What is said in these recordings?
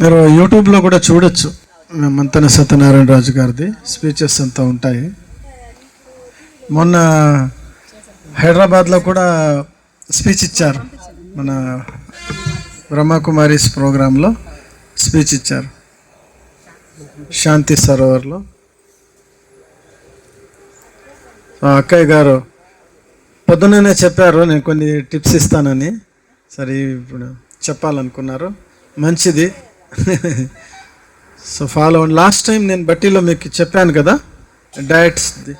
మీరు యూట్యూబ్లో కూడా చూడొచ్చు. మంతన సత్యనారాయణ రాజు గారిది. స్పీచెస్ అంతా ఉంటాయి. మొన్న హైదరాబాద్లో కూడా స్పీచ్ ఇచ్చారు. మన బ్రహ్మకుమారీస్ ప్రోగ్రాంలో స్పీచ్ ఇచ్చారు. శాంతి సరోవర్లో. అక్కయ్య గారు పొద్దుననే చెప్పారు నేను కొన్ని టిప్స్ ఇస్తానని. సరే ఇప్పుడు చెప్పాలనుకున్నారు. మంచిది. సో ఫాలో లాస్ట్ టైం నేను బట్టీలో మీకు చెప్పాను కదా డయట్స్ది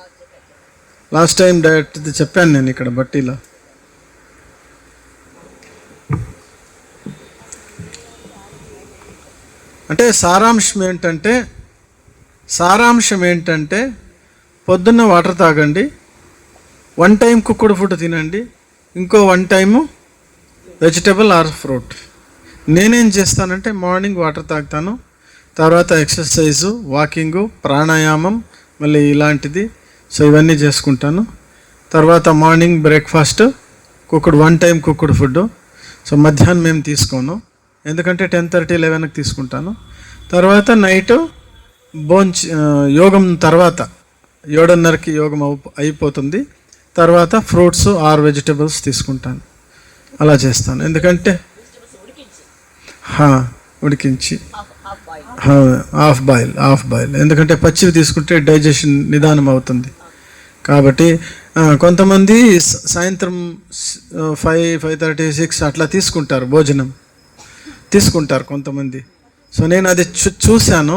లాస్ట్ టైం డయట్ది చెప్పాను నేను ఇక్కడ బట్టీలో. అంటే సారాంశం ఏంటంటే సారాంశం ఏంటంటే పొద్దున్న వాటర్ తాగండి వన్ టైం కుక్కుడు ఫుడ్ తినండి ఇంకో one time vegetable or fruit నేనేం చేస్తానంటే మార్నింగ్ వాటర్ తాగుతాను తర్వాత ఎక్సర్సైజు వాకింగు ప్రాణాయామం మళ్ళీ ఇలాంటిది. సో ఇవన్నీ చేసుకుంటాను. తర్వాత morning breakfast cooked one time cooked food so మధ్యాహ్నం మేము తీసుకోను. ఎందుకంటే టెన్ థర్టీ లెవెన్కి తీసుకుంటాను. తర్వాత నైట్ బోంచ్ యోగం తర్వాత ఏడున్నరకి యోగం అవు- అయిపోతుంది. తర్వాత ఫ్రూట్స్ ఆర్ వెజిటబుల్స్ తీసుకుంటాను. అలా చేస్తాను. ఎందుకంటే ఉడికించి. Half boil. హాఫ్ బాయిల్ ఎందుకంటే పచ్చివి తీసుకుంటే డైజెషన్ నిదానం అవుతుంది. కాబట్టి కొంతమంది సాయంత్రం ఫైవ్ ఫైవ్ థర్టీ సిక్స్ అట్లా తీసుకుంటారు భోజనం. తీసుకుంటారు కొంతమంది. సో నేను అది చూ చూశాను.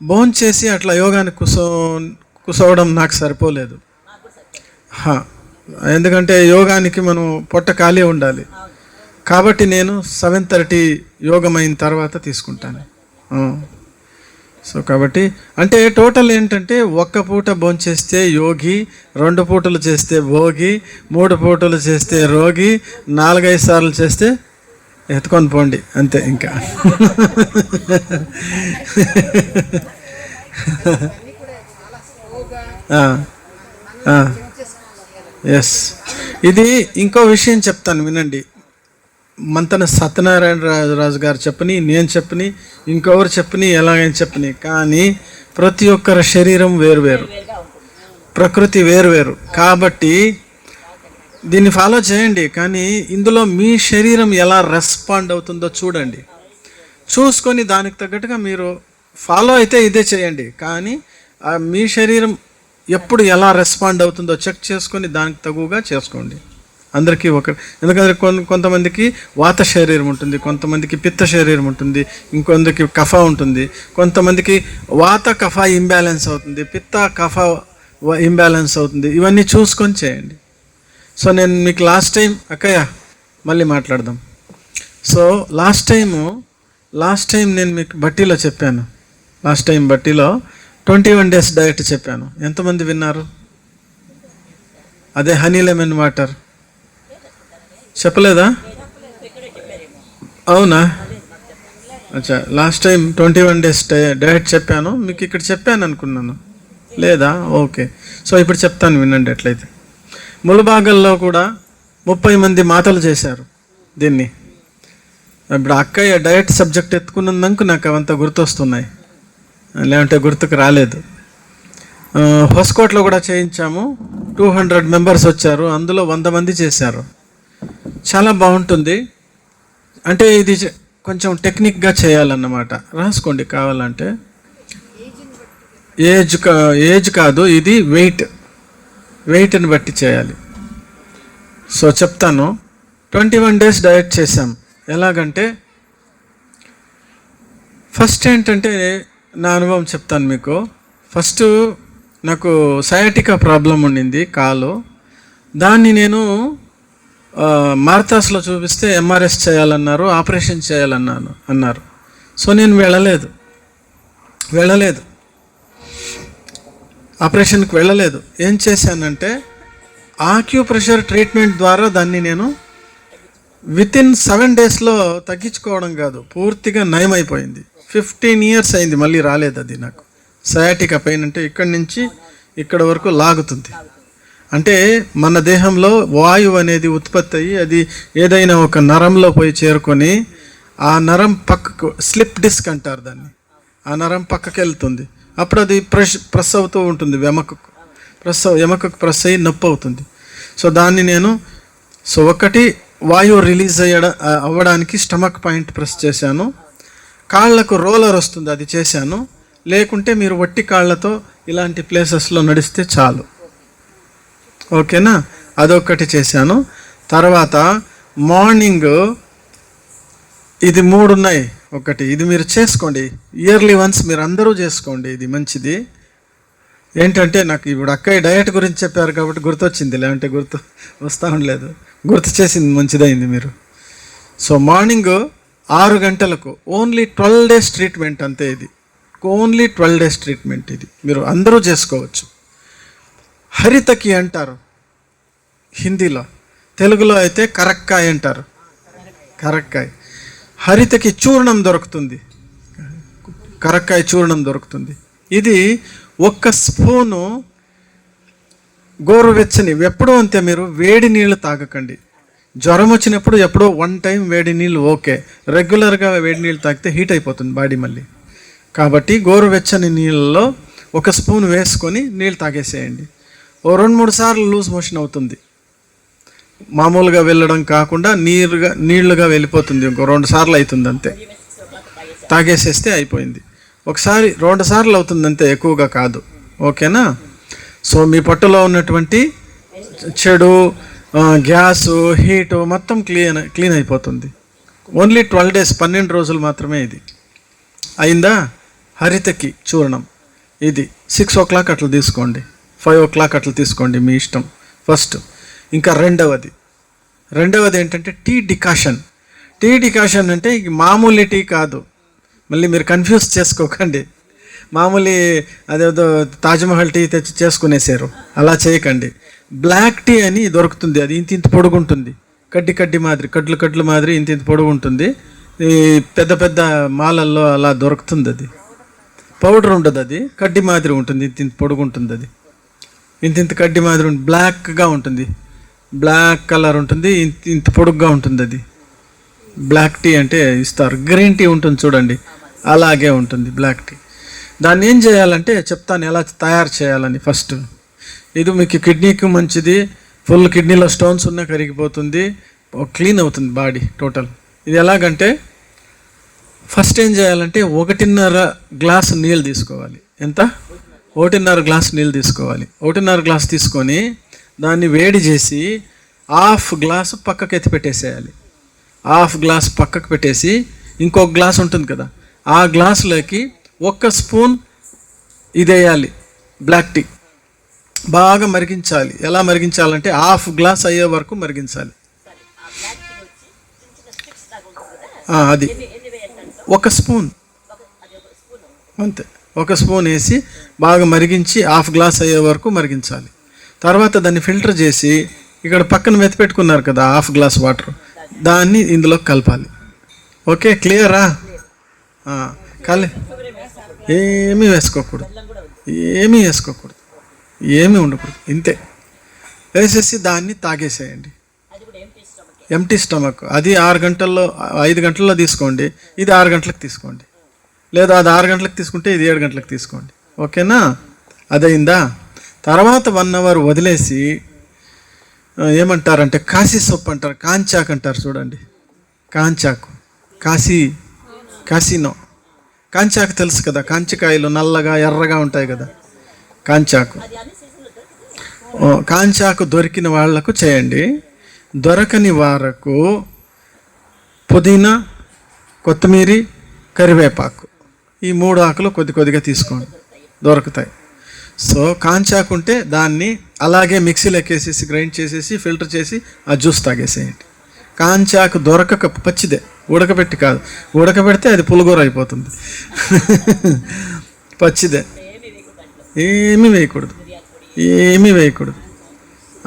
భోజనం చేసి అట్లా యోగానికి కుసో కుసవడం నాకు సరిపోలేదు. ఎందుకంటే యోగానికి మనం పొట్ట ఖాళీ ఉండాలి. కాబట్టి నేను సెవెన్ థర్టీ యోగం అయిన తర్వాత తీసుకుంటాను. సో కాబట్టి అంటే టోటల్ ఏంటంటే ఒక్క పూట భోంచేస్తే యోగి రెండు పూటలు చేస్తే భోగి మూడు పూటలు చేస్తే రోగి నాలుగైదు సార్లు చేస్తే ఎత్తుకొని పోండి అంతే ఇంకా. ఎస్ ఇది ఇంకో విషయం చెప్తాను వినండి. మంతన సత్యనారాయణ రాజు రాజు గారు చెప్పని నేను చెప్పని ఇంకొకరు చెప్పని ఎలాగైనా చెప్పని కానీ ప్రతి ఒక్కరి శరీరం వేరువేరు ప్రకృతి వేరువేరు కాబట్టి దీన్ని ఫాలో చేయండి కానీ ఇందులో మీ శరీరం ఎలా రెస్పాండ్ అవుతుందో చూడండి. చూసుకొని దానికి తగ్గట్టుగా మీరు ఫాలో అయితే ఇదే చేయండి కానీ మీ శరీరం ఎప్పుడు ఎలా రెస్పాండ్ అవుతుందో చెక్ చేసుకొని దానికి తగుగా చేసుకోండి. అందరికీ ఒక ఎందుకంటే కొన్ కొంతమందికి వాత శరీరం ఉంటుంది కొంతమందికి పిత్త శరీరం ఉంటుంది ఇంకొందరికి కఫ ఉంటుంది కొంతమందికి వాత కఫ ఇంబ్యాలెన్స్ అవుతుంది పిత్త కఫ ఇంబ్యాలెన్స్ అవుతుంది ఇవన్నీ చూసుకొని చేయండి. సో నేను మీకు లాస్ట్ టైం అక్కయ్య మళ్ళీ మాట్లాడదాం. So last time last time నేను మీకు బట్టీలో చెప్పాను. లాస్ట్ టైం బట్టీలో ట్వంటీ వన్ డేస్ డైట్ చెప్పాను. ఎంతమంది విన్నారు? అదే హనీ లెమన్ వాటర్ చెప్పలేదా? అవునా? అచ్చా last time twenty one days diet చెప్పాను. మీకు ఇక్కడ చెప్పాను అనుకున్నాను. లేదా? ఓకే. సో ఇప్పుడు చెప్తాను వినండి ఎట్లయితే. ములబాగల్లో కూడా ముప్పై మంది మాటలు చేశారు దీన్ని. ఇప్పుడు అక్కయ్య డైట్ సబ్జెక్ట్ ఎత్తుకున్నందుకు నాకు అవంతా గుర్తొస్తున్నాయి. లేదంటే గుర్తుకు రాలేదు. ఆ, హొస్కోట్లో కూడా చేయించాము. టూ హండ్రెడ్ మెంబర్స్ వచ్చారు. అందులో వంద మంది చేశారు. చాలా బాగుంటుంది. అంటే ఇది చే- కొంచెం టెక్నిక్గా చేయాలన్నమాట. రాసుకోండి కావాలంటే. ఏజ్ కా ఏజ్ కాదు ఇది వెయిట్ వెయిట్ని బట్టి చేయాలి. సో చెప్తాను. ట్వంటీ వన్ డేస్ డయట్ చేసాం ఎలాగంటే ఫస్ట్ ఏంటంటే నా అనుభవం చెప్తాను మీకు. ఫస్ట్ నాకు సయాటికా ప్రాబ్లం ఉండింది కాలు. దాన్ని నేను మార్తాస్లో చూపిస్తే ఎంఆర్ఎస్ చేయాలన్నారు ఆపరేషన్ చేయాలన్నాను అన్నారు. సో నేను వెళ్ళలేదు. వెళ్ళలేదు. ఆపరేషన్కి వెళ్ళలేదు. ఏం చేశానంటే ఆక్యూప్రెషర్ ట్రీట్మెంట్ ద్వారా దాన్ని నేను విత్ ఇన్ సెవెన్ డేస్లో తగ్గించుకోవడం కాదు పూర్తిగా నయమైపోయింది. ఫిఫ్టీన్ ఇయర్స్ అయింది మళ్ళీ రాలేదు అది నాకు. సయాటిక్ పెయిన్ అంటే ఇక్కడి నుంచి ఇక్కడ వరకు లాగుతుంది. అంటే మన దేహంలో వాయువు అనేది ఉత్పత్తి అయ్యి అది ఏదైనా ఒక నరంలో పోయి చేరుకొని ఆ నరం పక్కకు స్లిప్ డిస్క్ అంటారు దాన్ని. ఆ నరం పక్కకి వెళ్తుంది అప్పుడు అది ప్రెష్ ప్రెస్ అవుతూ ఉంటుంది వెమకకు. ప్రెస్ అవ్- ఎమకకు ప్రెస్ అయ్యి నొప్పి అవుతుంది. సో దాన్ని నేను సో ఒకటి వాయువు రిలీజ్ అయ్యడ అవ్వడానికి స్టమక్ పాయింట్ ప్రెస్ చేశాను. కాళ్ళకు రోలర్ వస్తుంది అది చేశాను. లేకుంటే మీరు వట్టి కాళ్ళతో ఇలాంటి ప్లేసెస్లో నడిస్తే చాలు. ఓకేనా? అదొకటి చేశాను. తర్వాత మార్నింగ్ ఇది మూడు ఉన్నాయి ఒకటి. ఇది మీరు చేసుకోండి. ఇయర్లీ వన్స్ మీరు అందరూ చేసుకోండి. ఇది మంచిది. ఏంటంటే నాకు ఇప్పుడు అక్కయ్య డయట్ గురించి చెప్పారు కాబట్టి గుర్తొచ్చింది. లేదంటే గుర్తు వస్తూ ఉండలేదు. గుర్తు చేసింది మంచిదైంది మీరు. సో మార్నింగ్ ఆరు గంటలకు ఓన్లీ ట్వెల్వ్ డేస్ ట్రీట్మెంట్ అంతే ఇది. ఓన్లీ ట్వెల్వ్ డేస్ ట్రీట్మెంట్ ఇది. మీరు అందరూ చేసుకోవచ్చు. హరితకి అంటారు. హిందీలో. తెలుగులో అయితే కరక్కాయ అంటారు. కరక్కాయ. హరితకి చూర్ణం దొరుకుతుంది. కరక్కాయ చూర్ణం దొరుకుతుంది. ఇది ఒక్క స్పూను గోరువెచ్చని ఎప్పుడూ అంతే మీరు వేడి నీళ్ళు తాగకండి. జ్వరం వచ్చినప్పుడు ఎప్పుడో వన్ టైం వేడి నీళ్ళు ఓకే. రెగ్యులర్గా వేడి నీళ్ళు తాగితే హీట్ అయిపోతుంది బాడీ మళ్ళీ. కాబట్టి గోరువెచ్చని నీళ్ళలో ఒక స్పూన్ వేసుకొని నీళ్ళు తాగేసేయండి. ఓ రెండు మూడు సార్లు లూజ్ మోషన్ అవుతుంది. మామూలుగా వెళ్ళడం కాకుండా నీరుగా నీళ్ళుగా వెళ్ళిపోతుంది. ఇంకో రెండు సార్లు అవుతుంది అంతే. తాగేసేస్తే అయిపోయింది. ఒకసారి రెండు సార్లు అవుతుంది అంతే ఎక్కువగా కాదు. ఓకేనా? సో మీ పట్టులో ఉన్నటువంటి చెడు గ్యాసు హీటు మొత్తం క్లీన్ క్లీన్ అయిపోతుంది. ఓన్లీ ట్వెల్వ్ డేస్ పన్నెండు రోజులు మాత్రమే ఇది. అయిందా? హరితకి చూర్ణం. ఇది సిక్స్ ఓ క్లాక్ అట్లా తీసుకోండి. ఫైవ్ ఓ క్లాక్ అట్లా తీసుకోండి మీ ఇష్టం. ఫస్ట్ ఇంకా రెండవది. రెండవది ఏంటంటే టీ డికాషన్. టీ డికాషన్ అంటే మామూలు టీ కాదు. మళ్ళీ మీరు కన్ఫ్యూజ్ చేసుకోకండి. మామూలు అదేదో తాజ్మహల్ టీ తెచ్చి చేసుకునేసారు అలా చేయకండి. బ్లాక్ టీ అని దొరుకుతుంది. అది ఇంత ఇంత పొడుగుంటుంది. కడ్డి కడ్డి మాదిరి కడ్లు కడ్లు మాదిరి ఇంత ఇంత పొడుగుంటుంది. ఈ పెద్ద పెద్ద మాలల్లో అలా దొరుకుతుంది అది పౌడర్ ఉండదు అది కడ్డి మాదిరి ఉంటుంది. ఇంత ఇంత పొడుగుంటుంది అది ఇంత ఇంత కడ్డి మాదిరి ఉంటుంది బ్లాక్గా ఉంటుంది. బ్లాక్ కలర్ ఉంటుంది. ఇంత ఇంత పొడుగ్గా ఉంటుంది అది. బ్లాక్ టీ అంటే ఇస్తారు. గ్రీన్ టీ ఉంటుంది చూడండి. అలాగే ఉంటుంది బ్లాక్ టీ దాన్ని ఏం చేయాలంటే చెప్తాను ఎలా తయారు చేయాలని ఫస్ట్ ఇది మీకు కిడ్నీకి మంచిది. ఫుల్ కిడ్నీలో స్టోన్స్ ఉన్నా కరిగిపోతుంది. క్లీన్ అవుతుంది బాడీ టోటల్ ఇది ఎలాగంటే ఫస్ట్ ఏం చేయాలంటే ఒకటిన్నర గ్లాస్ నీళ్ళు తీసుకోవాలి. ఎంత? ఒకటిన్నర గ్లాస్ నీళ్ళు తీసుకోవాలి. ఒకటిన్నర గ్లాస్ తీసుకొని దాన్ని వేడి చేసి హాఫ్ గ్లాసు పక్కకు ఎత్తి పెట్టేసేయాలి. హాఫ్ గ్లాస్ పక్కకు పెట్టేసి ఇంకొక గ్లాస్ ఉంటుంది కదా ఆ గ్లాసులోకి ఒక్క స్పూన్ ఇది వేయాలి బ్లాక్ టీ. బాగా మరిగించాలి. ఎలా మరిగించాలంటే హాఫ్ గ్లాస్ అయ్యే వరకు మరిగించాలి. అది. ఒక స్పూన్. అంతే. ఒక స్పూన్ వేసి బాగా మరిగించి హాఫ్ గ్లాస్ అయ్యే వరకు మరిగించాలి. తర్వాత దాన్ని ఫిల్టర్ చేసి ఇక్కడ పక్కన మెత్తపెట్టుకున్నారు కదా హాఫ్ గ్లాస్ వాటర్. దాన్ని ఇందులో కలపాలి. ఓకే క్లియరా? కలి ఏమీ వేసుకోకూడదు. ఏమీ వేసుకోకూడదు. ఏమీ ఉండకూడదు. ఇంతే. వేసేసి దాన్ని తాగేసేయండి. Empty stomach. అది ఆరు గంటల్లో ఐదు గంటల్లో తీసుకోండి. ఇది ఆరు గంటలకు తీసుకోండి. లేదా అది ఆరు గంటలకు తీసుకుంటే ఇది ఏడు గంటలకు తీసుకోండి. ఓకేనా? అదైందా? తర్వాత వన్ అవర్ వదిలేసి ఏమంటారంటే కాశీ సొప్పు అంటారు కాంచాక్ అంటారు చూడండి. కాంచాకు. కాశీ కాశీనో. కాంచాకు తెలుసు కదా కాంచికాయలు నల్లగా ఎర్రగా ఉంటాయి కదా. కాంచాకు. కాంచాకు దొరికిన వాళ్ళకు చేయండి. దొరకని వారకు పుదీనా కొత్తిమీరి కరివేపాకు. ఈ మూడు ఆకులు కొద్ది కొద్దిగా తీసుకోండి. దొరుకుతాయి. సో కాంచాకు ఉంటే దాన్ని అలాగే మిక్సీలో ఎక్కేసేసి గ్రైండ్ చేసేసి ఫిల్టర్ చేసి ఆ జ్యూస్ తాగేసేయండి. కాంచాకు దొరకక పచ్చిదే. ఉడకబెట్టి కాదు. ఉడకబెడితే అది పులిగూర అయిపోతుంది. పచ్చిదే. ఏమీ వేయకూడదు. ఏమీ వేయకూడదు.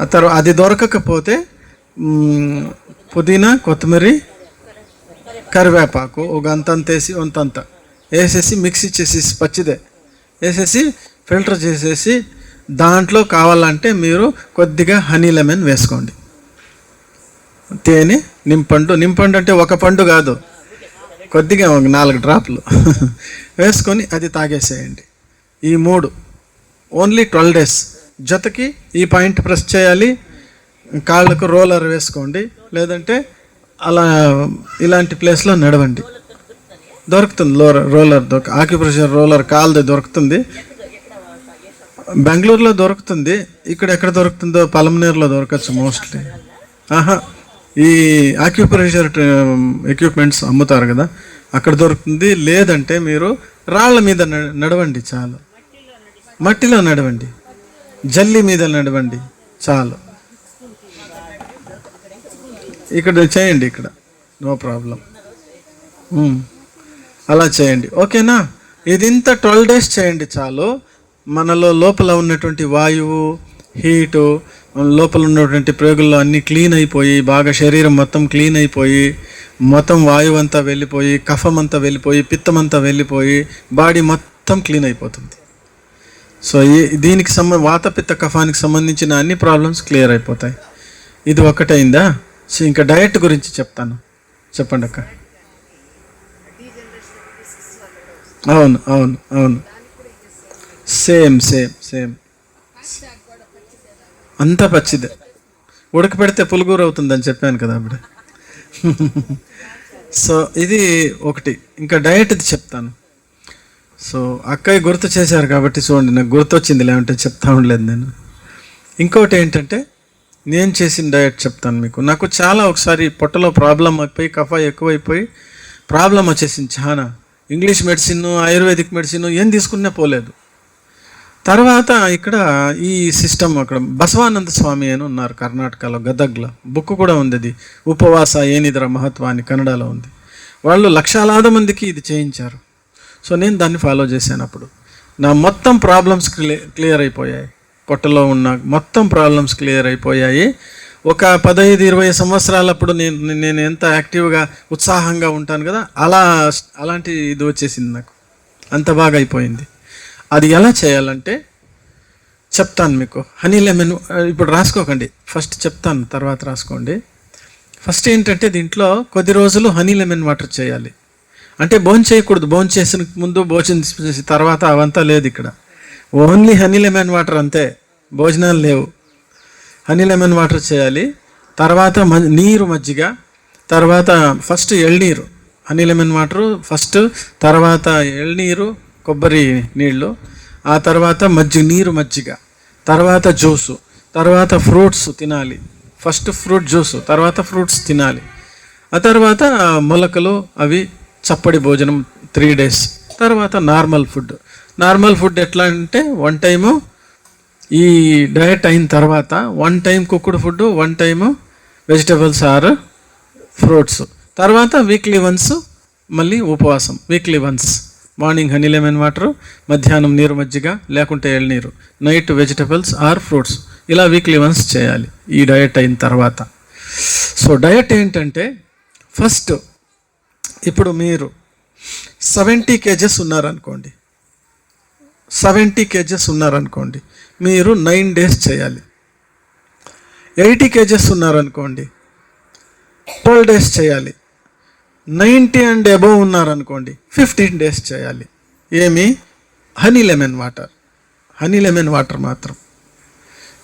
ఆ తర్వాత అది దొరకకపోతే పుదీనా కొత్తిమీర కరివేపాకు ఒక అంతంత వేసి వంతంత వేసేసి మిక్సీ చేసేసి పచ్చిదే. వేసేసి ఫిల్టర్ చేసేసి దాంట్లో కావాలంటే మీరు కొద్దిగా హనీ లెమన్ వేసుకోండి. తేనె నింపండు. నింపండు అంటే ఒక పండు కాదు. కొద్దిగా ఒక నాలుగు డ్రాప్లు. వేసుకొని అది తాగేసేయండి. ఈ మూడు. Only twelve days. జతకి ఈ పాయింట్ ప్రెస్ చేయాలి. కాళ్ళకు రోలర్ వేసుకోండి. లేదంటే అలా ఇలాంటి ప్లేస్లో నడవండి. దొరుకుతుంది లోరర్ రోలర్ దొరక ఆక్యుప్రెషర్ రోలర్ కాల్ది దొరుకుతుంది. బెంగళూరులో దొరుకుతుంది. ఇక్కడ ఎక్కడ దొరుకుతుందో పలమనేరులో దొరకచ్చు మోస్ట్లీ. ఆహా ఈ ఆక్యుప్రెషర్ ఎక్విప్మెంట్స్ అమ్ముతారు కదా అక్కడ దొరుకుతుంది. లేదంటే మీరు రాళ్ళ మీద న- నడవండి చాలు. మట్టిలో నడవండి. జల్లి మీద నడవండి చాలు. ఇక్కడ చేయండి ఇక్కడ. No problem. అలా చేయండి. ఓకేనా? ఇది ఇంత ట్వెల్వ్ డేస్ చేయండి చాలు. మనలో లోపల ఉన్నటువంటి వాయువు హీటు లోపల ఉన్నటువంటి ప్రేగుల్లో అన్నీ క్లీన్ అయిపోయి బాగా శరీరం మొత్తం క్లీన్ అయిపోయి మొత్తం వాయువు అంతా వెళ్ళిపోయి కఫం అంతా వెళ్ళిపోయి పిత్తం అంతా వెళ్ళిపోయి బాడీ మొత్తం క్లీన్ అయిపోతుంది. సో ఈ దీనికి సంబంధ వాతపిత్త కఫానికి సంబంధించిన అన్ని ప్రాబ్లమ్స్ క్లియర్ అయిపోతాయి. ఇది ఒకటైందా సో ఇంకా డయట్ గురించి చెప్తాను. చెప్పండి అక్క అవును అవును అవును. Same same same. అంతా పచ్చిదే. ఉడకపెడితే పులుగూర అవుతుందని చెప్పాను కదా అప్పుడు సో ఇది ఒకటి. ఇంకా డయట్ది చెప్తాను. సో అక్కయ్య గుర్తు చేశారు కాబట్టి చూడండి నాకు గుర్తొచ్చింది లేదంటే చెప్తా ఉండలేదు నేను. ఇంకోటి ఏంటంటే నేను చేసిన డయట్ చెప్తాను మీకు. నాకు చాలా ఒకసారి పొట్టలో ప్రాబ్లం అయిపోయి కఫ ఎక్కువైపోయి ప్రాబ్లం వచ్చేసింది చాలా. ఇంగ్లీష్ మెడిసిన్ ఆయుర్వేదిక్ మెడిసిన్ ఏం తీసుకున్నా పోలేదు. తర్వాత ఇక్కడ ఈ సిస్టమ్ అక్కడ బసవానంద స్వామి అని ఉన్నారు కర్ణాటకలో గదగ్లో. బుక్ కూడా ఉంది అది. ఉపవాస ఏనిదర మహత్వాన్ని కన్నడలో ఉంది. వాళ్ళు లక్షలాది మందికి ఇది చేయించారు. సో నేను దాన్ని ఫాలో చేశాను అప్పుడు. నా మొత్తం ప్రాబ్లమ్స్ క్లియర్ అయిపోయాయి. పొట్టలో ఉన్న మొత్తం ప్రాబ్లమ్స్ క్లియర్ అయిపోయాయి. ఒక పదహైదు ఇరవై సంవత్సరాలప్పుడు నేను నేను ఎంత యాక్టివ్గా ఉత్సాహంగా ఉంటాను కదా అలా అలాంటి ఇది వచ్చేసింది నాకు. అంత బాగా అయిపోయింది. అది ఎలా చేయాలంటే చెప్తాను మీకు. హనీ లెమన్ ఇప్పుడు రాసుకోకండి. ఫస్ట్ చెప్తాను తర్వాత రాసుకోండి. ఫస్ట్ ఏంటంటే దీంట్లో కొద్ది రోజులు హనీ లెమన్ వాటర్ చేయాలి. అంటే భోజనం చేయకూడదు. భోజనం చేసిన ముందు భోజనం చేసిన తర్వాత అవంతా లేదు ఇక్కడ. ఓన్లీ హనీ లెమన్ వాటర్ అంతే. భోజనాలు లేవు. హనీ లెమన్ వాటర్ చేయాలి. తర్వాత మ- నీరు మజ్జిగ తర్వాత ఫస్ట్ ఎళ్ళనీరు హనీ లెమన్ వాటర్ ఫస్ట్ తర్వాత ఎళ్ళనీరు కొబ్బరి నీళ్ళు ఆ తర్వాత మజ్జిగ నీరు మజ్జిగ తర్వాత జ్యూసు తర్వాత ఫ్రూట్స్ తినాలి. ఫస్ట్ ఫ్రూట్ జ్యూస్ తర్వాత ఫ్రూట్స్ తినాలి. ఆ తర్వాత మొలకలు అవి చప్పడి భోజనం త్రీ డేస్. తర్వాత నార్మల్ ఫుడ్. నార్మల్ ఫుడ్ ఎట్లా అంటే వన్ టైము ఈ డయట్ అయిన తర్వాత one time cooked food one time vegetables or fruits. తర్వాత వీక్లీ వన్స్ మళ్ళీ ఉపవాసం. Weekly once. Morning honey lemon water మధ్యాహ్నం నీరు మజ్జిగ లేకుంటే ఎళ్ళనీరు నైట్ వెజిటబుల్స్ ఆర్ ఫ్రూట్స్. ఇలా వీక్లీ వన్స్ చేయాలి ఈ డయట్ అయిన తర్వాత. సో డయట్ ఏంటంటే ఫస్ట్ ఇప్పుడు మీరు సెవెంటీ కేజెస్ ఉన్నారనుకోండి. సెవెంటీ కేజెస్ ఉన్నారనుకోండి. మీరు నైన్ డేస్ చేయాలి. ఎయిటీ కేజెస్ ఉన్నారనుకోండి ట్వెల్వ్ డేస్ చేయాలి. నైంటీ అండ్ అబవ్ ఉన్నారనుకోండి ఫిఫ్టీన్ డేస్ చేయాలి. ఏమి? Honey lemon water. Honey lemon water మాత్రం.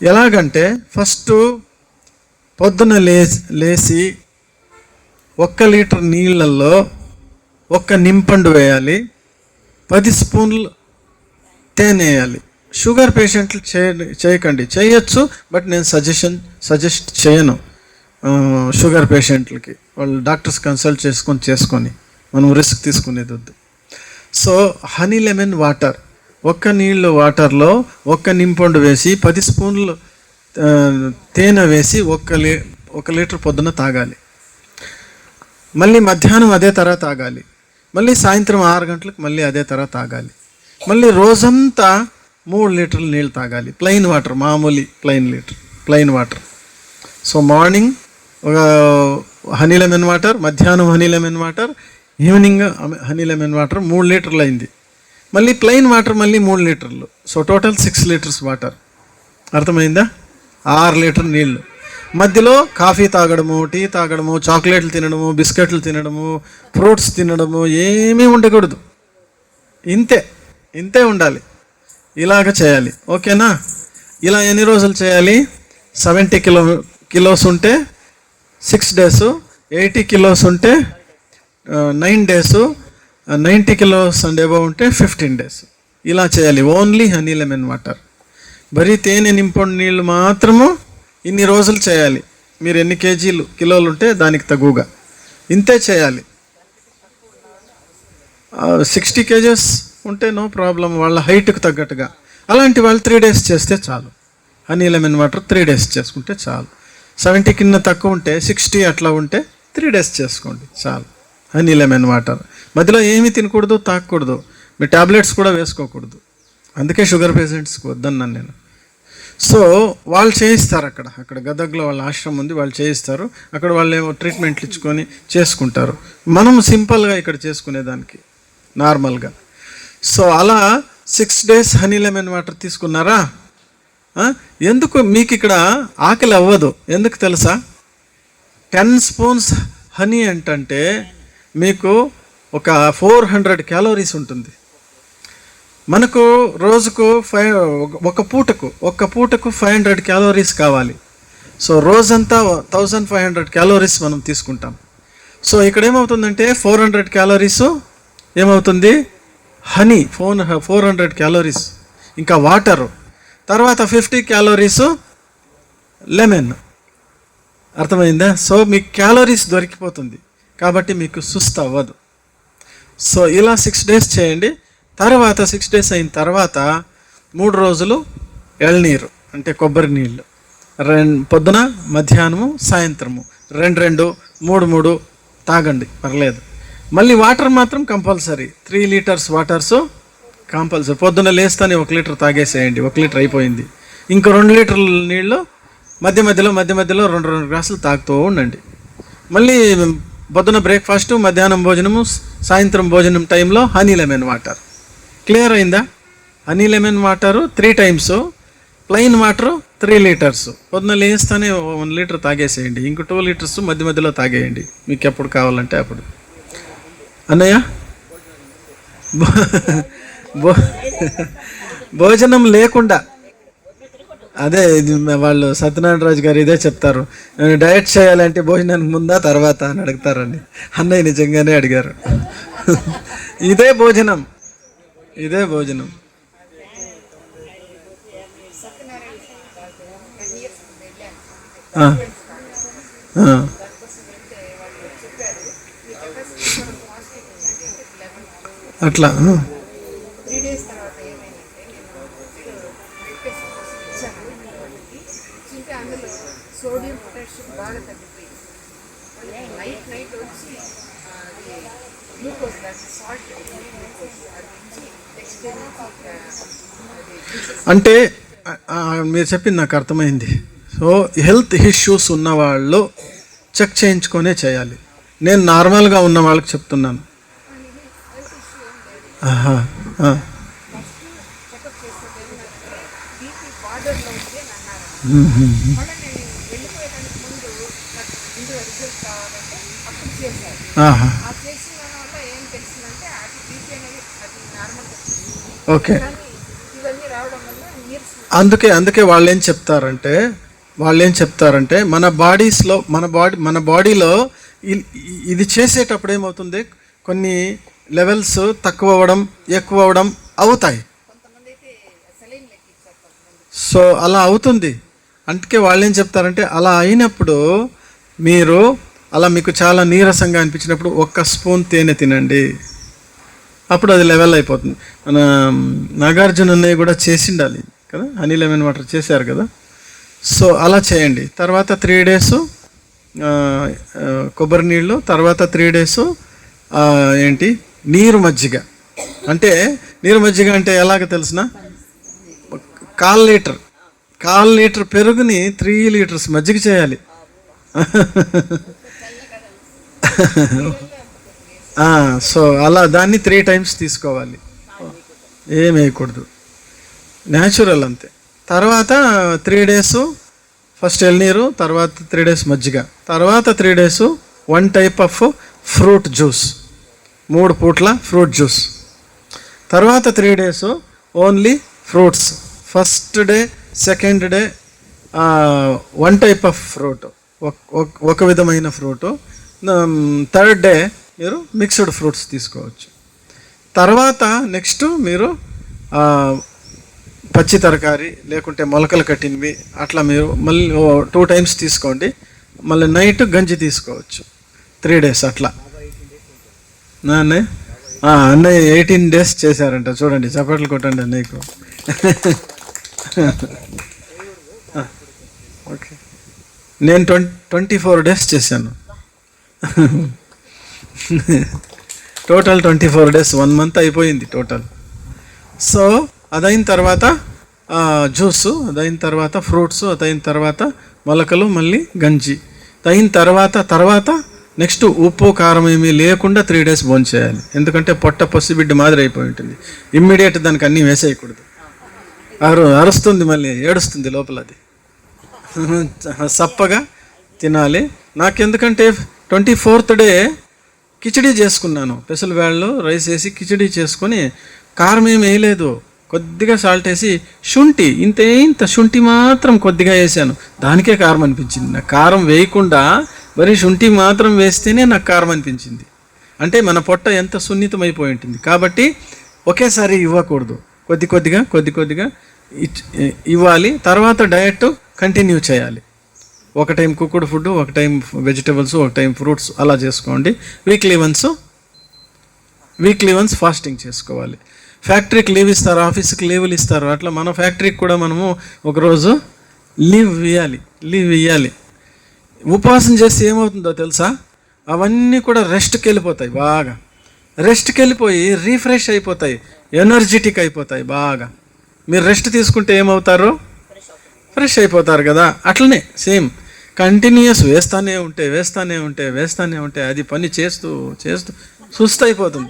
ఎలాగంటే ఫస్ట్ పొద్దున లే లేచి ఒక్క లీటర్ నీళ్ళల్లో ఒక్క నింపండు వేయాలి. పది స్పూన్లు తేనె వేయాలి. షుగర్ పేషెంట్లు చేయ చేయకండి. చేయొచ్చు బట్ నేను సజెషన్ సజెస్ట్ చేయను షుగర్ పేషెంట్లకి. వాళ్ళు డాక్టర్స్ కన్సల్ట్ చేసుకొని చేసుకొని. మనం రిస్క్ తీసుకునేది వద్దు. So honey lemon water. ఒక్క నీళ్ళు వాటర్లో ఒక్క నింపండు వేసి పది స్పూన్లు తేనె వేసి ఒక్క లీ ఒక లీటర్ పొద్దున తాగాలి. మళ్ళీ మధ్యాహ్నం అదే తర తాగాలి. మళ్ళీ సాయంత్రం ఆరు గంటలకు మళ్ళీ అదే తర తాగాలి. మళ్ళీ రోజంతా మూడు లీటర్లు నీళ్ళు తాగాలి. ప్లెయిన్ వాటర్ మామూలు plain litre plain water. So morning ఒక హనీ లెమన్ వాటర్ మధ్యాహ్నం honey lemon water evening honey lemon water మూడు లీటర్లు అయింది. మళ్ళీ ప్లెయిన్ వాటర్ మళ్ళీ మూడు లీటర్లు. So total six litres water. అర్థమైందా? ఆరు లీటర్ నీళ్ళు. మధ్యలో కాఫీ తాగడము టీ తాగడము చాక్లెట్లు తినడము బిస్కెట్లు తినడము ఫ్రూట్స్ తినడము ఏమీ ఉండకూడదు. ఇంతే. ఇంతే ఉండాలి. ఇలాగ చేయాలి. ఓకేనా? ఇలా ఎన్ని రోజులు చేయాలి? సెవెంటీ కిలో కిలోస్ ఉంటే సిక్స్ డేస్ ఎయిటీ కిలోస్ ఉంటే nine days ninety kilos and above ఉంటే ఫిఫ్టీన్ డేస్. ఇలా చేయాలి. Only honey lemon water. Bury తేనె నింపొని నీళ్ళు మాత్రము ఇన్ని రోజులు చేయాలి. మీరు ఎన్ని కేజీలు కిలోలు ఉంటే దానికి తగుగా ఇంతే చేయాలి. సిక్స్టీ కేజెస్ ఉంటే నో ప్రాబ్లం వాళ్ళ హైట్కి తగ్గట్టుగా. అలాంటి వాళ్ళు త్రీ డేస్ చేస్తే చాలు. Honey lemon water three days చేసుకుంటే చాలు. సెవెంటీ కింద తక్కువ ఉంటే సిక్స్టీ అట్లా ఉంటే త్రీ డేస్ చేసుకోండి చాలు. Honey lemon water. మధ్యలో ఏమీ తినకూడదు తాకూడదు మీ టాబ్లెట్స్ కూడా వేసుకోకూడదు. అందుకే షుగర్ పేషెంట్స్కి వద్దన్నాను నేను. సో వాళ్ళు చేయిస్తారు అక్కడ. అక్కడ గదగ్లో వాళ్ళ ఆశ్రమం ఉంది వాళ్ళు చేయిస్తారు. అక్కడ వాళ్ళు ఏమో ట్రీట్మెంట్లు ఇచ్చుకొని చేసుకుంటారు. మనం సింపుల్గా ఇక్కడ చేసుకునేదానికి నార్మల్గా సో అలా six days honey lemon water తీసుకున్నారా? ఎందుకు మీకు ఇక్కడ ఆకలి అవ్వదు? ఎందుకు తెలుసా? టెన్ స్పూన్స్ హనీ ఏంటంటే మీకు ఒక ఫోర్ హండ్రెడ్ క్యాలోరీస్ ఉంటుంది. మనకు రోజుకు ఫైవ్ ఒక పూటకు ఒక పూటకు ఫైవ్ హండ్రెడ్ క్యాలోరీస్ కావాలి. సో రోజంతా థౌజండ్ ఫైవ్ హండ్రెడ్ క్యాలోరీస్ మనం తీసుకుంటాం. సో ఇక్కడ ఏమవుతుందంటే ఫోర్ హండ్రెడ్ క్యాలరీస్ ఏమవుతుంది? Honey four four hundred calories ఇంకా వాటరు. తర్వాత ఫిఫ్టీ క్యాలోరీస్ లెమన్. అర్థమైందా? సో మీకు క్యాలోరీస్ దొరికిపోతుంది. కాబట్టి మీకు సుస్తు అవ్వదు. సో ఇలా సిక్స్ డేస్ చేయండి. తర్వాత సిక్స్ డేస్ అయిన తర్వాత మూడు రోజులు ఎళ్ళనీరు అంటే కొబ్బరి నీళ్ళు. రెండు పొద్దున మధ్యాహ్నము సాయంత్రము. రెండు రెండు మూడు మూడు తాగండి. పర్లేదు. మళ్ళీ వాటర్ మాత్రం compulsory. Three litres waters compulsory. పొద్దున లేస్తానే ఒక లీటర్ తాగేసేయండి. ఒక లీటర్ అయిపోయింది. ఇంకో రెండు లీటర్ల నీళ్ళు మధ్య మధ్యలో మధ్య మధ్యలో రెండు రెండు గ్లాసులు తాగుతూ ఉండండి. మళ్ళీ పొద్దున బ్రేక్ఫాస్ట్ మధ్యాహ్నం భోజనము సాయంత్రం భోజనం టైంలో హనీ లెమన్ వాటర్. క్లియర్ అయిందా? Honey lemon water three times. Plain water three litres. పొద్దున లేస్తానే వన్ లీటర్ తాగేసేయండి. ఇంకో టూ లీటర్స్ మధ్య మధ్యలో తాగేయండి. మీకు ఎప్పుడు కావాలంటే అప్పుడు. అన్నయ్య? భో- భోజనం లేకుండా. అదే ఇది వాళ్ళు సత్యనారాయణ రాజు గారు ఇదే చెప్తారు. "నేను డయట్ చేయాలంటే భోజనానికి ముందా తర్వాత? అని అడుగుతారండి. అన్నయ్య నిజంగానే అడిగారు. ఇదే భోజనం. ఇదే భోజనం. ఆ. ఆ. అట్లా ఆ. త్రీ డేస్ తర్వాత ఏమైందంటే నేను బ్రేక్ఫాస్ట్ కోసం ఇచ్చాను వాళ్ళకి ఇచ్చింటే అట్లా సోడియం పొటాషియం బాగా తగ్గిపోయింది నైట్ నైట్ వచ్చి అది గ్లూకోజ్ సాల్ట్ అంటే మీరు చెప్పింది నాకు అర్థమైంది. సో హెల్త్ ఇష్యూస్ ఉన్న వాళ్ళు చెక్ చేయించుకొనే చేయాలి. నేను నార్మల్గా ఉన్న వాళ్ళకి చెప్తున్నాను. ఓకే. అందుకే అందుకే వాళ్ళు ఏం చెప్తారంటే వాళ్ళు ఏం చెప్తారంటే మన బాడీస్లో మన బాడీ మన బాడీలో ఇది చేసేటప్పుడు ఏమవుతుంది? కొన్ని లెవెల్స్ తక్కువ అవ్వడం ఎక్కువ అవ్వడం అవుతాయి. సో అలా అవుతుంది. అందుకే వాళ్ళు ఏం చెప్తారంటే అలా అయినప్పుడు మీరు అలా మీకు చాలా నీరసంగా అనిపించినప్పుడు ఒక్క స్పూన్ తేనె తినండి. అప్పుడు అది లెవెల్ అయిపోతుంది. మన నాగార్జున అన్నయ్య కూడా చేసిండాలి కదా? హనీ లెమన్ వాటర్ చేశారు కదా? సో అలా చేయండి. తర్వాత త్రీ డేస్ కొబ్బరి నీళ్ళు తర్వాత త్రీ డేస్ ఏంటి నీరు మజ్జిగ అంటే నీరు మజ్జిగ అంటే ఎలాగ తెలిసిన? కాల్ లీటర్. కాల్ లీటర్ పెరుగుని త్రీ లీటర్స్ మజ్జిగ చేయాలి. సో అలా దాన్ని త్రీ టైమ్స్ తీసుకోవాలి. ఏం వేయకూడదు. న్యాచురల్ అంతే. తర్వాత త్రీ డేస్ ఫస్ట్ ఎల్నీరు తర్వాత త్రీ డేస్ మజ్జిగ. తర్వాత three days one type of fruit juice. మూడు పూట్ల ఫ్రూట్ జ్యూస్. తర్వాత three days only fruits first day second day one type of fruit ఒక విధమైన ఫ్రూటు థర్డ్ డే మీరు మిక్స్డ్ ఫ్రూట్స్ తీసుకోవచ్చు. తర్వాత నెక్స్ట్ మీరు పచ్చి తరకారి లేకుంటే మొలకలు కట్టినవి అట్లా మీరు మళ్ళీ టూ టైమ్స్ తీసుకోండి. మళ్ళీ నైట్ గంజి తీసుకోవచ్చు. త్రీ డేస్ అట్లా. అన్నయ్య? అన్నయ్య ఎయిటీన్ డేస్ చేశారంట. చూడండి చప్పట్లు కొట్టండి అన్నయ్యకు ఓకే. నేను ట్వంటీ ట్వంటీ ఫోర్ డేస్ చేశాను. Total twenty four days one month అయిపోయింది టోటల్. సో అదైన తర్వాత జ్యూస్ అదైన తర్వాత ఫ్రూట్స్ అదైన తర్వాత మొలకలు మళ్ళీ గంజి. అయిన తర్వాత తర్వాత నెక్స్ట్ ఉప్పు కారం ఏమీ లేకుండా త్రీ డేస్ బోన్ చేయాలి. ఎందుకంటే పొట్ట పసి బిడ్డ మాదిరి అయిపోయి ఉంటుంది. ఇమ్మీడియట్ దానికి అన్నీ వేసేయకూడదు. అరు అరుస్తుంది మళ్ళీ ఏడుస్తుంది లోపల అది. సప్పగా తినాలి. నాకెందుకంటే ట్వంటీ ఫోర్త్ డే కిచడీ చేసుకున్నాను. పెసలు వేళ్ళు రైస్ వేసి కిచడీ చేసుకొని కారం ఏం వేయలేదు. కొద్దిగా సాల్ట్ వేసి శుంఠి ఇంత ఇంత శుంఠి మాత్రం కొద్దిగా వేసాను. దానికే కారం అనిపించింది. నా కారం వేయకుండా మరి శుంఠి మాత్రం వేస్తేనే నాకు కారం అనిపించింది. అంటే మన పొట్ట ఎంత సున్నితమైపోయి ఉంటుంది. కాబట్టి ఒకేసారి ఇవ్వకూడదు. కొద్ది కొద్దిగా కొద్ది కొద్దిగా ఇచ్- ఇవ్వాలి. తర్వాత డయట్ కంటిన్యూ చేయాలి. ఒక టైం కుక్కుడు ఫుడ్ ఒక టైం వెజిటబుల్స్ ఒక టైం ఫ్రూట్స్ అలా చేసుకోండి. Weekly once weekly once fasting చేసుకోవాలి. ఫ్యాక్టరీకి లీవ్ ఇస్తారు ఆఫీస్కి లీవులు ఇస్తారు. అట్లా మన ఫ్యాక్టరీకి కూడా మనము ఒకరోజు లీవ్ ఇవ్వాలి లీవ్ ఇవ్వాలి ఉపవాసం చేస్తే ఏమవుతుందో తెలుసా? అవన్నీ కూడా రెస్ట్కి వెళ్ళిపోతాయి బాగా. రెస్ట్కి వెళ్ళిపోయి రీఫ్రెష్ అయిపోతాయి ఎనర్జెటిక్ అయిపోతాయి బాగా. మీరు రెస్ట్ తీసుకుంటే ఏమవుతారు? ఫ్రెష్ అయిపోతారు కదా. అట్లనే సేమ్. కంటిన్యూస్ వేస్తానే ఉంటే వేస్తానే ఉంటే వేస్తానే ఉంటే అది పని చేస్తూ చేస్తూ సుస్థ అయిపోతుంది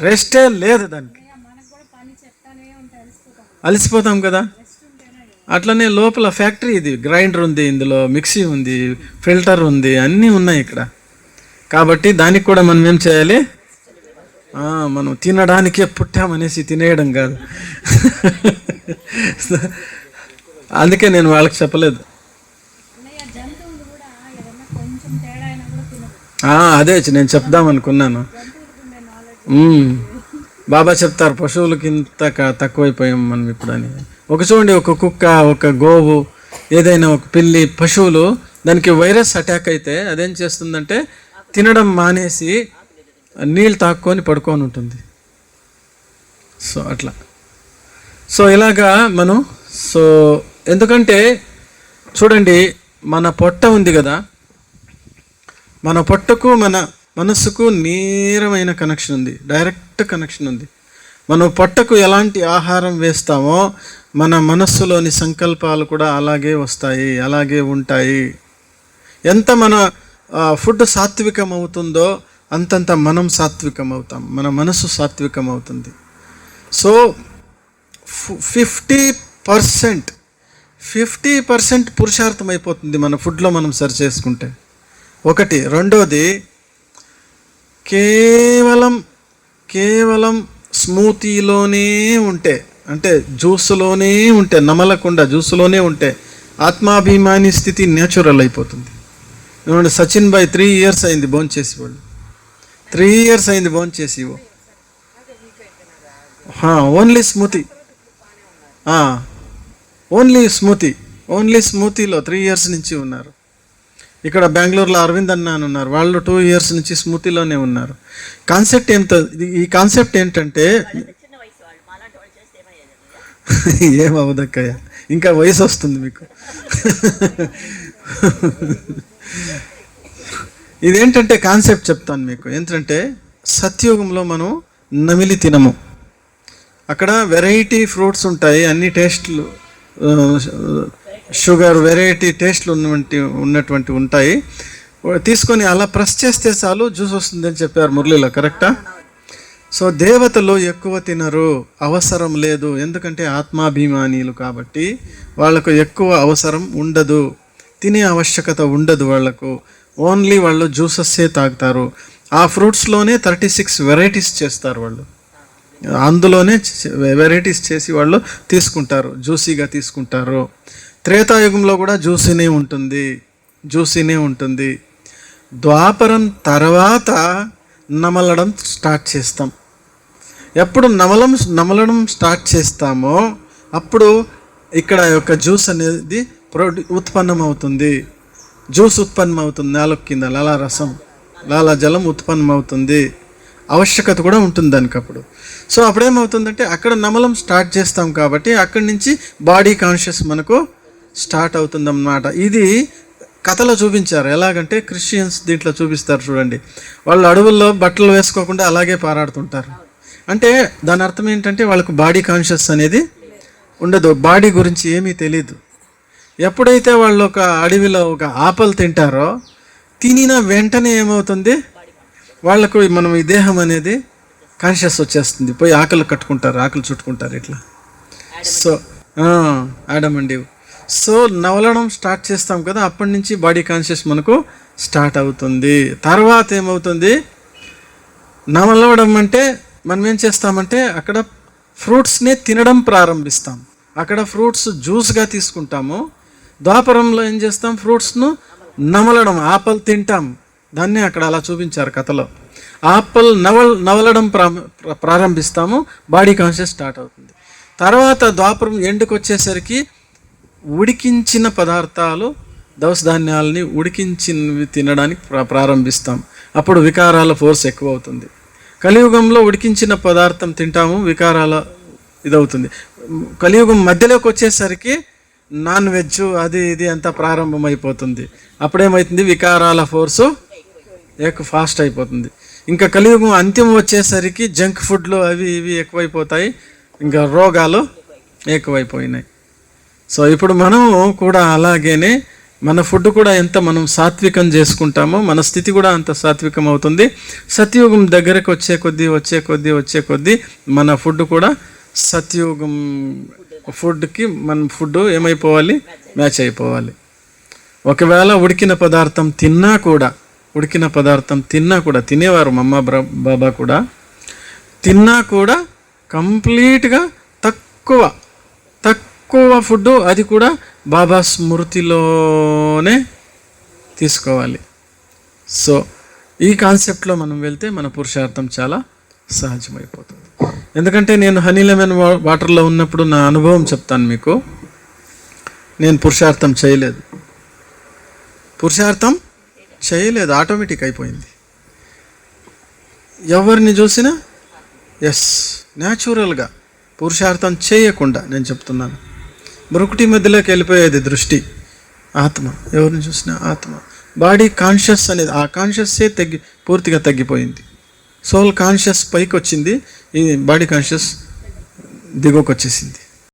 రెస్టే లేదు దానికి. అలసిపోతాం కదా. అట్లనే లోపల ఫ్యాక్టరీ ఇది. గ్రైండర్ ఉంది ఇందులో మిక్సీ ఉంది ఫిల్టర్ ఉంది అన్నీ ఉన్నాయి ఇక్కడ. కాబట్టి దానికి కూడా మనం ఏం చేయాలి? మనం తినడానికే పుట్టామనేసి తినేయడం కాదు. అందుకే నేను వాళ్ళకి చెప్పలేదు. అదే నేను చెప్దాం అనుకున్నాను. బాబా చెప్తారు పశువులకి ఇంత తక్కువైపోయాం మనం ఇప్పుడు అని. ఒక చూడండి ఒక కుక్క ఒక గోవు ఏదైనా ఒక పిల్లి పశువులు దానికి వైరస్ అటాక్ అయితే అదేం చేస్తుందంటే తినడం మానేసి నీళ్ళు తాక్కొని పడుకొని ఉంటుంది. సో అట్లా. సో ఇలాగా మనం సో ఎందుకంటే చూడండి మన పొట్ట ఉంది కదా. మన పొట్టకు మన మనస్సుకు నేరమైన కనెక్షన్ ఉంది. డైరెక్ట్ కనెక్షన్ ఉంది. మనం పొట్టకు ఎలాంటి ఆహారం వేస్తామో మన మనస్సులోని సంకల్పాలు కూడా అలాగే వస్తాయి అలాగే ఉంటాయి. ఎంత మన ఫుడ్ సాత్వికం అవుతుందో అంతంత మనం సాత్వికం అవుతాం మన మనసు సాత్వికం అవుతుంది so fifty percent fifty percent పురుషార్థం అయిపోతుంది మన ఫుడ్లో మనం సరి చేసుకుంటే. ఒకటి. రెండోది కేవలం కేవలం స్మూతీలోనే ఉంటే. అంటే జ్యూస్లోనే ఉంటే నమలకుండా జ్యూస్లోనే ఉంటే ఆత్మాభిమాని స్థితి న్యాచురల్ అయిపోతుంది. ఏమంటే సచిన్ బాయ్ త్రీ ఇయర్స్ అయింది బోన్ చేసి వాళ్ళు. త్రీ ఇయర్స్ అయింది బోన్ చేసి ఓన్లీ స్మృతి ఓన్లీ స్మృతి ఓన్లీ స్మృతిలో త్రీ ఇయర్స్ నుంచి ఉన్నారు. ఇక్కడ బెంగళూరులో అరవింద్ అన్న అని ఉన్నారు. వాళ్ళు టూ ఇయర్స్ నుంచి స్మృతిలోనే ఉన్నారు. కాన్సెప్ట్ ఏంటో ఈ కాన్సెప్ట్ ఏంటంటే ఏమవుదక్కయ్య ఇంకా వయసు వస్తుంది మీకు. ఇదేంటంటే కాన్సెప్ట్ చెప్తాను మీకు. ఏంటంటే సత్యుగంలో మనం నమిలి తినము. అక్కడ వెరైటీ ఫ్రూట్స్ ఉంటాయి. అన్ని టేస్ట్లు షుగర్ వెరైటీ టేస్ట్లు ఉన్నటువంటి ఉన్నటువంటి ఉంటాయి. తీసుకొని అలా ప్రెస్ చేస్తే చాలు జ్యూస్ వస్తుందని చెప్పారు మురళిలో కరెక్టా సో దేవతలు ఎక్కువ తినరు అవసరం లేదు. ఎందుకంటే ఆత్మాభిమానీలు కాబట్టి వాళ్ళకు ఎక్కువ అవసరం ఉండదు. తినే ఆవశ్యకత ఉండదు వాళ్ళకు. ఓన్లీ వాళ్ళు జ్యూసెస్సే తాగుతారు. ఆ ఫ్రూట్స్లోనే థర్టీ సిక్స్ వెరైటీస్ చేస్తారు వాళ్ళు. అందులోనే వెరైటీస్ చేసి వాళ్ళు తీసుకుంటారు. జ్యూసీగా తీసుకుంటారు. త్రేతాయుగంలో కూడా జ్యూసీనే ఉంటుంది. జ్యూసీనే ఉంటుంది. ద్వాపరం తర్వాత నమలడం స్టార్ట్ చేస్తాం. ఎప్పుడు నమలం నమలడం స్టార్ట్ చేస్తామో అప్పుడు ఇక్కడ యొక్క జ్యూస్ అనేది ప్రొడ్యూ ఉత్పన్నం అవుతుంది జ్యూస్ ఉత్పన్నం అవుతుంది నేల కింద లాలా రసం లాలా జలం ఉత్పన్నం అవుతుంది ఆవశ్యకత కూడా ఉంటుంది దానికి అప్పుడు సో అప్పుడేమవుతుందంటే అక్కడ నమలం స్టార్ట్ చేస్తాం కాబట్టి అక్కడి నుంచి బాడీ కాన్షియస్ మనకు స్టార్ట్ అవుతుందన్నమాట. ఇది కథలో చూపించారు. ఎలాగంటే క్రిస్టియన్స్ దీంట్లో చూపిస్తారు చూడండి. వాళ్ళు అడవుల్లో బట్టలు వేసుకోకుండా అలాగే పారాడుతుంటారు. అంటే దాని అర్థం ఏంటంటే వాళ్ళకు బాడీ కాన్షియస్ అనేది ఉండదు. బాడీ గురించి ఏమీ తెలీదు. ఎప్పుడైతే వాళ్ళు ఒక అడవిలో ఒక ఆపలు తింటారో తినిన వెంటనే ఏమవుతుంది? వాళ్ళకు మనం ఈ దేహం అనేది కాన్షియస్ వచ్చేస్తుంది. పోయి ఆకలి కట్టుకుంటారు ఆకలి చుట్టుకుంటారు ఇట్లా. సో ఆడమండి సో నవలడం స్టార్ట్ చేస్తాం కదా అప్పటి నుంచి బాడీ కాన్షియస్ మనకు స్టార్ట్ అవుతుంది. తర్వాత ఏమవుతుంది? నవలవడం అంటే మనం ఏం చేస్తామంటే అక్కడ ఫ్రూట్స్నే తినడం ప్రారంభిస్తాం. అక్కడ ఫ్రూట్స్ జ్యూస్గా తీసుకుంటాము. ద్వాపరంలో ఏం చేస్తాం? ఫ్రూట్స్ను నమలడం ఆపల్ తింటాం. దాన్ని అక్కడ అలా చూపించారు కథలో. ఆపల్ నవల్ నవలడం ప్రా ప్రారంభిస్తాము. బాడీ కాన్షియస్ స్టార్ట్ అవుతుంది. తర్వాత ద్వాపరం ఎండుకు వచ్చేసరికి ఉడికించిన పదార్థాలు దవస ధాన్యాలని ఉడికించినవి తినడానికి ప్రారంభిస్తాం. అప్పుడు వికారాల ఫోర్స్ ఎక్కువ అవుతుంది. కలియుగంలో ఉడికించిన పదార్థం తింటాము వికారాల ఇదవుతుంది. కలియుగం మధ్యలోకి వచ్చేసరికి నాన్ వెజ్ అది ఇది అంతా ప్రారంభమైపోతుంది. అప్పుడేమవుతుంది వికారాల ఫోర్సు ఎక్కువ ఫాస్ట్ అయిపోతుంది. ఇంకా కలియుగం అంత్యం వచ్చేసరికి జంక్ ఫుడ్లు అవి ఇవి ఎక్కువైపోతాయి. ఇంకా రోగాలు ఎక్కువైపోయినాయి. సో ఇప్పుడు మనము కూడా అలాగేనే మన ఫుడ్ కూడా ఎంత మనం సాత్వికం చేసుకుంటామో మన స్థితి కూడా అంత సాత్వికం అవుతుంది. సత్యుగం దగ్గరకు వచ్చే కొద్దీ వచ్చే కొద్దీ వచ్చే కొద్దీ మన ఫుడ్ కూడా సత్యుగం ఫుడ్కి మన ఫుడ్ ఏమైపోవాలి? మ్యాచ్ అయిపోవాలి. ఒకవేళ ఉడికిన పదార్థం తిన్నా కూడా ఉడికిన పదార్థం తిన్నా కూడా తినేవారు మా అమ్మ బాబా కూడా తిన్నా కూడా కంప్లీట్గా తక్కువ తక్కువ ఫుడ్ అది కూడా బాబా స్మృతిలోనే తీసుకోవాలి. సో ఈ కాన్సెప్ట్లో మనం వెళ్తే మన పురుషార్థం చాలా సహజమైపోతుంది. ఎందుకంటే నేను హనీలమైన వా- వాటర్లో ఉన్నప్పుడు నా అనుభవం చెప్తాను మీకు. నేను పురుషార్థం చేయలేదు. పురుషార్థం చేయలేదు ఆటోమేటిక్ అయిపోయింది. ఎవరిని చూసినా ఎస్ న్యాచురల్గా పురుషార్థం చేయకుండా నేను చెప్తున్నాను. మృకుటి మధ్యలోకి వెళ్ళిపోయేది దృష్టి ఆత్మ. ఎవరిని చూసినా ఆత్మ. బాడీ కాన్షియస్ అనేది ఆ కాన్షియస్సే తగ్గి పూర్తిగా తగ్గిపోయింది. సోల్ కాన్షియస్ పైకి వచ్చింది ఈ బాడీ కాన్షియస్ దిగువకు వచ్చేసింది